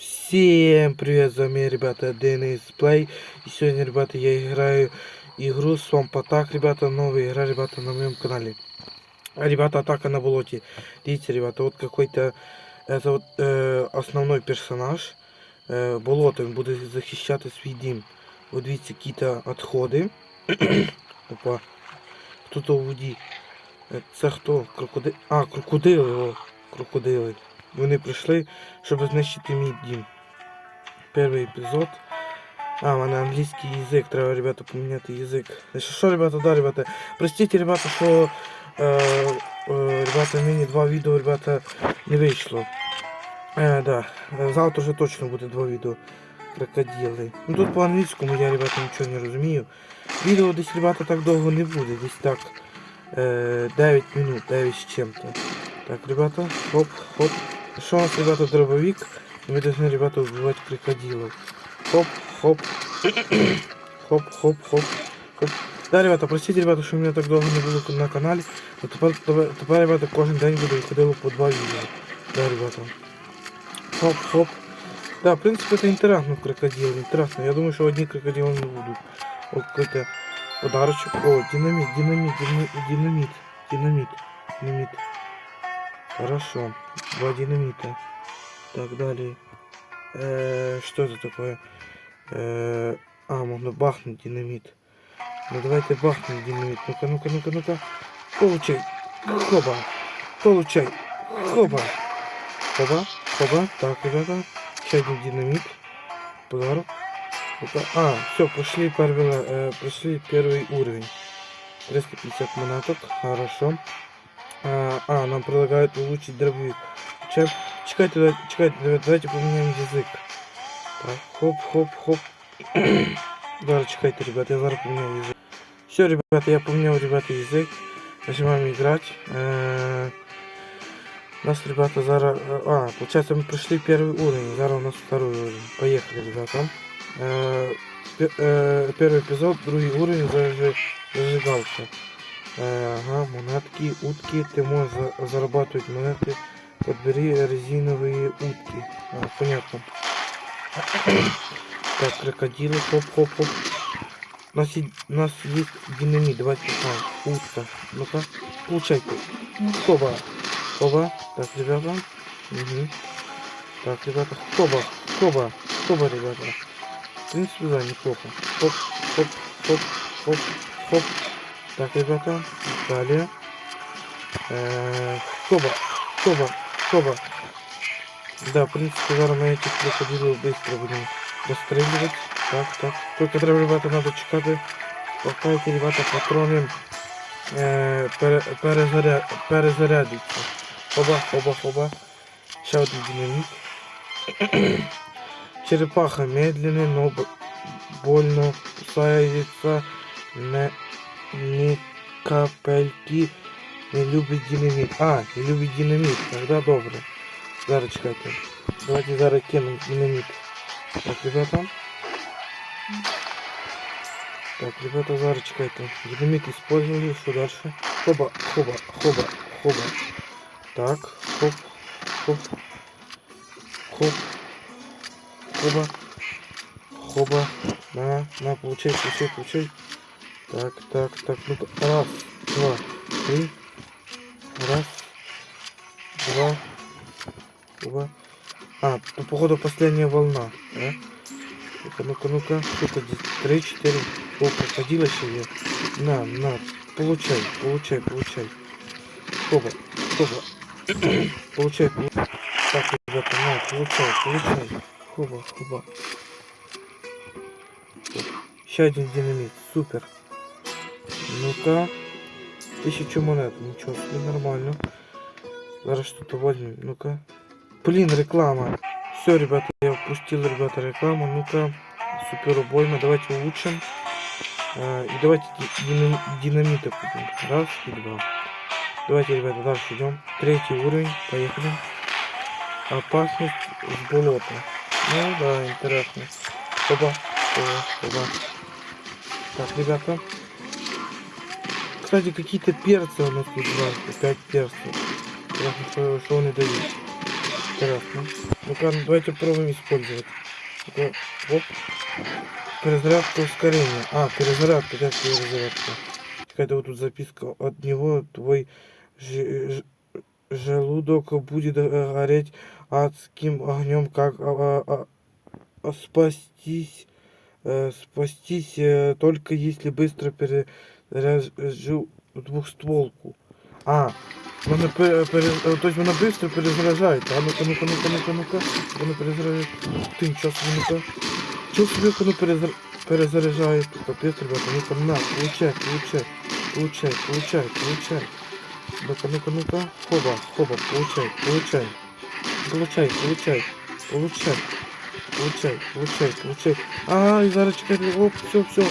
Всем привет, с вами, ребята, Денис Плей. И сегодня, ребята, я играю игру Swamp Attack, ребята, новая игра, ребята, на моем канале. А, Ребята, атака на болоте. Видите, ребята, вот какой-то, это вот э, основной персонаж. Э, болото, він буде захищати свій дім. От дивіться, якісь відходи. Опа. Хто то у воді? Е, Це хто? Крокоди... А, крокодили, о, крокодили. Вони прийшли, щоб знищити мій дім. Перший епізод. А, у мене англійський язик, треба, ребята, поміняти язик. Е, Що, ребята, да, ребята. Простите, ребята, що е, е, ребята, нині два відео, ребята, не вийшло. Е, да. Завтра вже точно буде два відео. Крокодили. Ну тут по англійському я, ребята, нічого не розумію. Відео десь, ребята, так довго не буде. Десь так. Е, 9 минут, 9 з чим-то. Так, ребята, хоп, хоп. Что у нас, ребята, дробовик? Мы должны, ребята, убивать крокодилов. Хоп, хоп. хоп, хоп, хоп, хоп. Да, ребята, простите, ребята, що мене так довго не було на каналі. Но тепер, тепер, ребята, кожен день буде виходило по два відео. Да, ребята. Хоп, хоп. Да, в принципе, это интересно, крокодил. Интересно. Я думаю, что одни крокодилы не будут. Вот какой-то подарочек. О, динамит, динамит, динамит, динамит, динамит, динамит. Хорошо. Два динамита. Так, далее. Э, что это такое? Э, а, можно бахнуть динамит. Ну давайте бахнем динамит. Ну-ка, ну-ка, ну-ка, ну-ка. Получай. Хоба. Получай. Хоба. Хоба. Хоба. Так, ребята. Еще один динамит. Ну-ка. А, все, прошли первый, э, прошли первый уровень. 350 монеток. Хорошо. А, а, нам предлагают улучшить дробовик. Чек, чекайте, чекайте, да- давайте поменяем язык. Так, хоп, хоп, хоп. Зараз чекайте, ребята, я зараз поменяю язык. Все, ребята, я поменял, ребята, язык. Нажимаем играть. Э, Нас, ребята, зараз... А, получается, мы прошли первый уровень, зараз у нас второй уровень. Поехали, ребята. Э, пе- э, Первый эпизод, другой уровень, зажи- зажигалка. Ага, монетки, утки. Ты можешь за- зарабатывать монеты. Подбери резиновые утки. А, понятно. Так, крокодилы. Хоп-хоп-хоп. У нас, у нас есть динамит. Давайте посмотрим. Утка. Ну-ка. Получайте. Хоба. Хоба. Так, ребята. Мгм. Так, ребята. Хоба. Хоба. Хоба, ребята. В принципе, да, неплохо. Хоп, хоп, хоп, хоп, хоп. Так, ребята. Далее. Э, Хоба. Хоба. Хоба. Да, в принципе, зараз мы этих крокодилов быстро будем расстреливать. Так, так. Только треба, ребята, надо чекати. Пока эти ребята патроны э, пере, перезаря, перезарядятся. Хоба, хоба, хоба. Ще один динамит. Черепаха медленный, но б- больно кусается. Не, не капельки не любить динамит. А, не любить динамит. Тогда добре. Зараз чекайте. Давайте зараз кинем динамит. Так, ребята. Так, ребята, зараз чекайте. Динамит использовали. Что дальше? Хоба, хоба, хоба, хоба. Так, хоп, хоп, хоп, хоба, хоба. На, на, получай, получай, получай. Так, так, так, ну-ка. Раз, два, три. Раз, два, два. А, ну, походу последняя волна, да? Ну-ка, ну-ка, ну-ка. Здесь? Три, четыре. О, крокодила еще есть. На, на. Получай, получай, получай. Хоба, хоба. получай, получай. Так, ребята, на, получай, получай. Хоба, хоба. Еще один динамит. Супер. Ну-ка. Тысячу монет. Ничего себе, нормально. Зараз что-то возьмем. Ну-ка. Блин, реклама. Все, ребята, я впустил, ребята, рекламу. Ну-ка. Супер убойно. Давайте улучшим. Э, и давайте ди- динам- динамита купим. Раз и два. Давайте, ребята, дальше идем. Третий уровень. Поехали. Опасность с болота. Ну да, интересно. Оба. Оба. Оба. Так, ребята. Кстати, какие-то перцы у нас тут два. Пять перцев. Интересно, что, что они дают. Интересно. Ну-ка, ну, давайте попробуем использовать. Оп. Перезарядка ускорения. А, перезарядка, как перезарядка? Какая-то вот тут записка. От него твой ж- ж- желудок будет э, гореть адским огнем, как а, а, а, спастись, э, спастись э, только если быстро перезаряжу двухстволку. А, вона пере, пере, тобто вона швидко перезаряджається. А ну-ка, ну-ка, ну-ка, ну-ка, ну-ка. Вона перезаряджає. Ти нічого собі, ну-ка. Чого собі воно перезар... перезаряджає? Капець, ребята, ну-ка, на, получай, получай, получай, получай, получай. Ну-ка, ну-ка, ну-ка. Хоба, хоба, получай, получай. Получай, получай, получай. Получай, получай, получай. А, зараз чекайте, оп, все, все.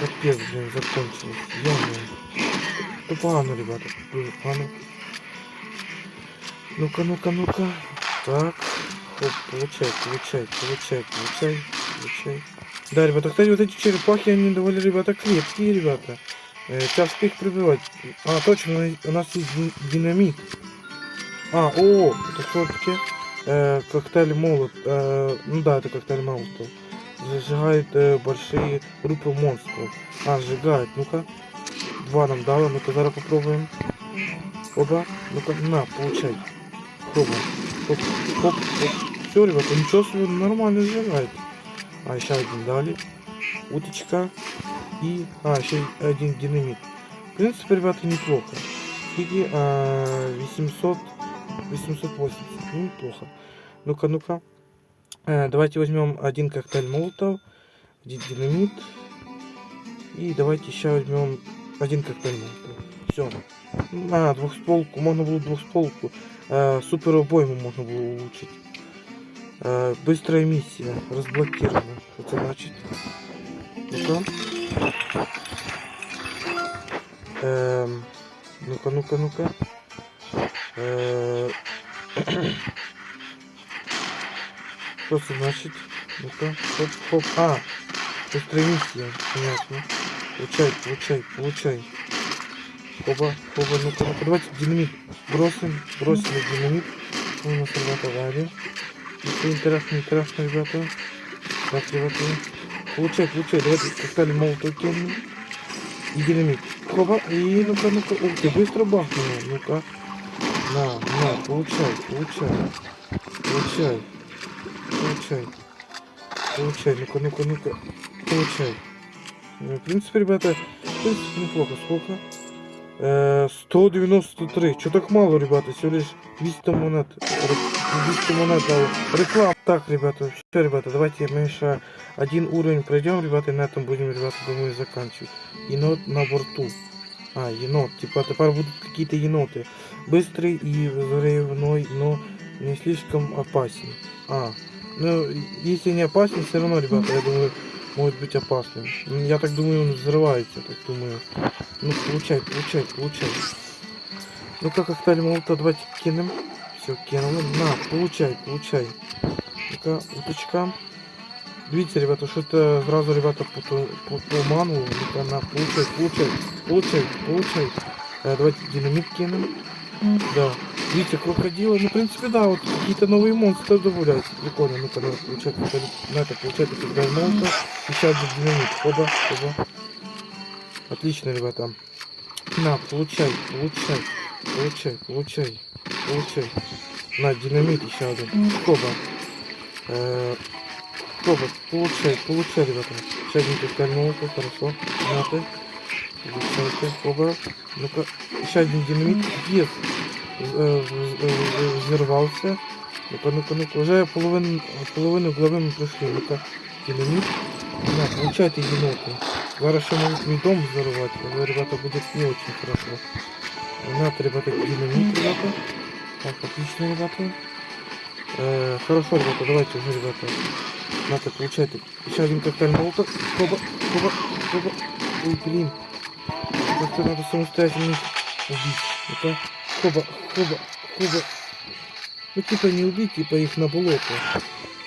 Капець, блин, закончилось. Ё-моё. Ну погано, ребята, погано. Ну-ка, ну-ка, ну-ка. Так. Хоп, получай, получай, получай, получай, получай. Да, ребята, кстати, вот эти черепахи, они довольно, ребята, крепкие, ребята. Э, тяжко их прибивать. А, точно, у нас есть ди- динамит. А, о, это что таки? Э, коктейль молот. Э, ну да, это коктейль молотов. Зажигает э, большие группы монстров. А, сжигает. Ну-ка. Два нам дало. Ну-ка, зараз попробуем. Оба. Ну-ка, на, получай. Пробуем. Хоп, хоп, хоп. Все, ребята, ничего себе, нормально сжигает. А, еще один дали. Уточка. И, а, еще один динамит. В принципе, ребята, неплохо. Скільки? А, 800... 880. Ну, неплохо. Ну-ка, ну-ка. Э, давайте возьмем один коктейль молотов, один динамит. И давайте еще возьмем один коктейль молотов. Все. А, двухстволку. Можно было двухстволку. Э, супер обойму можно было улучшить. Э, быстрая миссия. Разблокирована. Это значит? Ну-ка. Эм, ну-ка, ну-ка, ну-ка. Э, Что это значит? Ну-ка, хоп, хоп. А, быстрая миссия. Понятно. Получай, получай, получай. Хоба, хоба, ну-ка, ну-ка. Давайте динамит бросим. Бросим динамит. У нас ребята авария. Это интересно, интересно, ребята. Так, ребята. Получай, получай. Давайте молотов кинем. И динамит. Хоба. И ну-ка, ну-ка. Ух ты, быстро бахнуло. Ну-ка. На, на, получай, получай. Получай. Получай. Получай. Ну-ка, ну-ка, ну-ка. Получай. Ну, В принципе, ребята, в принципе, неплохо. Сколько? Э, 193. Что так мало, ребята? Всего лишь 200 монет. Ре- 200 монет дал. Реклама. Так, ребята, все, ребята, давайте мы еще один уровень пройдем, ребята, и на этом будем, ребята, думаю, заканчивать. Енот на борту. А, енот. Типа, теперь будут какие-то еноты. Быстрый и взрывной, но не слишком опасен. А, ну, если не опасен, все равно, ребята, я думаю, может быть опасным. Ну, Я так думаю, он взрывается, так думаю. Ну, получай, получай, получай. Ну как коктейль молота, давайте кинем. Все, кинули. На, получай, получай. Ну-ка, уточка. Видите, ребята, что это сразу, ребята, по, по, по на, получай, получай, получай, получай. Э, давайте динамит кинем. Да. Видите, крокодилы. Ну, в принципе, да, вот какие-то новые монстры добавляются. Прикольно. Ну-ка, давай, получай, коктейль. На это, получай, коктейль молота. Еще один динамит. Оба, оба. Отлично, ребята. На, получай, получай, получай, получай, получай. На, динамит еще один. Коба. Э, получай, получай, ребята. Еще один коктейль молота, хорошо. На ты. Получайте, оба. Ну-ка, еще один динамит. Есть. вз- э, Взорвался. Ну-ка, ну-ка, ну-ка. Уже половину, половину главы мы прошли. Ну-ка, динамит. На, получайте еноты. Зараз ще можуть мій дом взорвать, але, ребята, будет не очень хорошо. Надо, ребята, динамит, ребята. Так, отлично, ребята. Э, хорошо, ребята, давайте уже, ребята. Надо, получайте. Еще один коктейль молота. Хоба, хоба, хоба. Ой, блин. Как-то надо самостоятельно их убить. Это хоба, хоба, хоба. Ну, типа не убить, типа их на болото.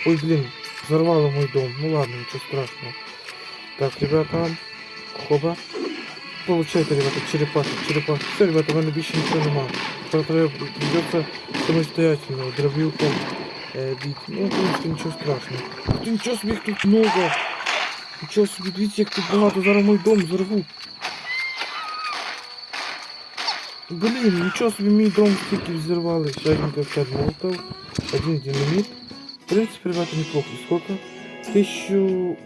Ой, блин, взорвало мой дом. Ну ладно, ничего страшного. Так, ребята, хоба. получайте, ребята, черепашек, черепашек. Все, ребята, в мене більше нічого нема. Тепер треба придется самостоятельно, дробілком е, бити. Ну, в принципі, нічого страшного. Ти нічого собі їх тут много. Нічого собі, дивіться, як тут багато, зараз мій дом зарвуть. Блін, нічого собі мій дом стільки взорвали. Ще один коктейль молотов, один динамит. В принципе, ребята, неплохо. Сколько? Тысячу...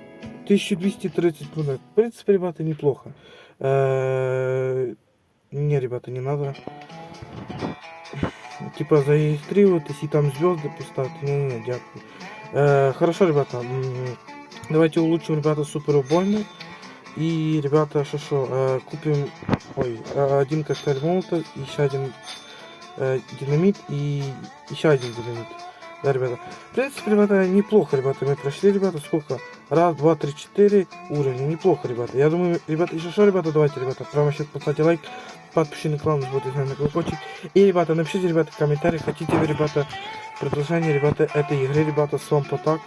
1230 монет. В принципе, ребята, неплохо. Э, Не, ребята, не надо. Типа зарегистрироваться и там звезды поставить. Не-не-не, дякую. Э, Хорошо, ребята. м, Давайте улучшим, ребята, супер убойный. И, ребята, что что, э, купим, ой, э, один коктейль молотов, еще один э, динамит и еще один динамит. Да, ребята. В принципе, ребята, неплохо, ребята, мы прошли, ребята, сколько? Раз, два, три, четыре уровня, неплохо, ребята. Я думаю, ребята, еще что, ребята, давайте, ребята, прямо сейчас поставьте лайк, подпишитесь на канал, нажмите на колокольчик. И, ребята, напишите, ребята, в комментариях, хотите вы, ребята, продолжение, ребята, этой игры, ребята, с вами так.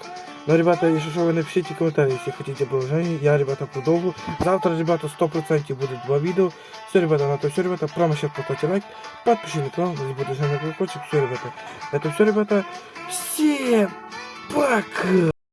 Но, ребята, если что, вы напишите комментарии, если хотите продолжение. Я, ребята, продолжу. Завтра, ребята, 100% будет два видео. Все, ребята, на то все, ребята. Прямо сейчас поставьте лайк, подпишитесь на канал, нажмите на колокольчик. Все, ребята. Это все, ребята. Всем пока!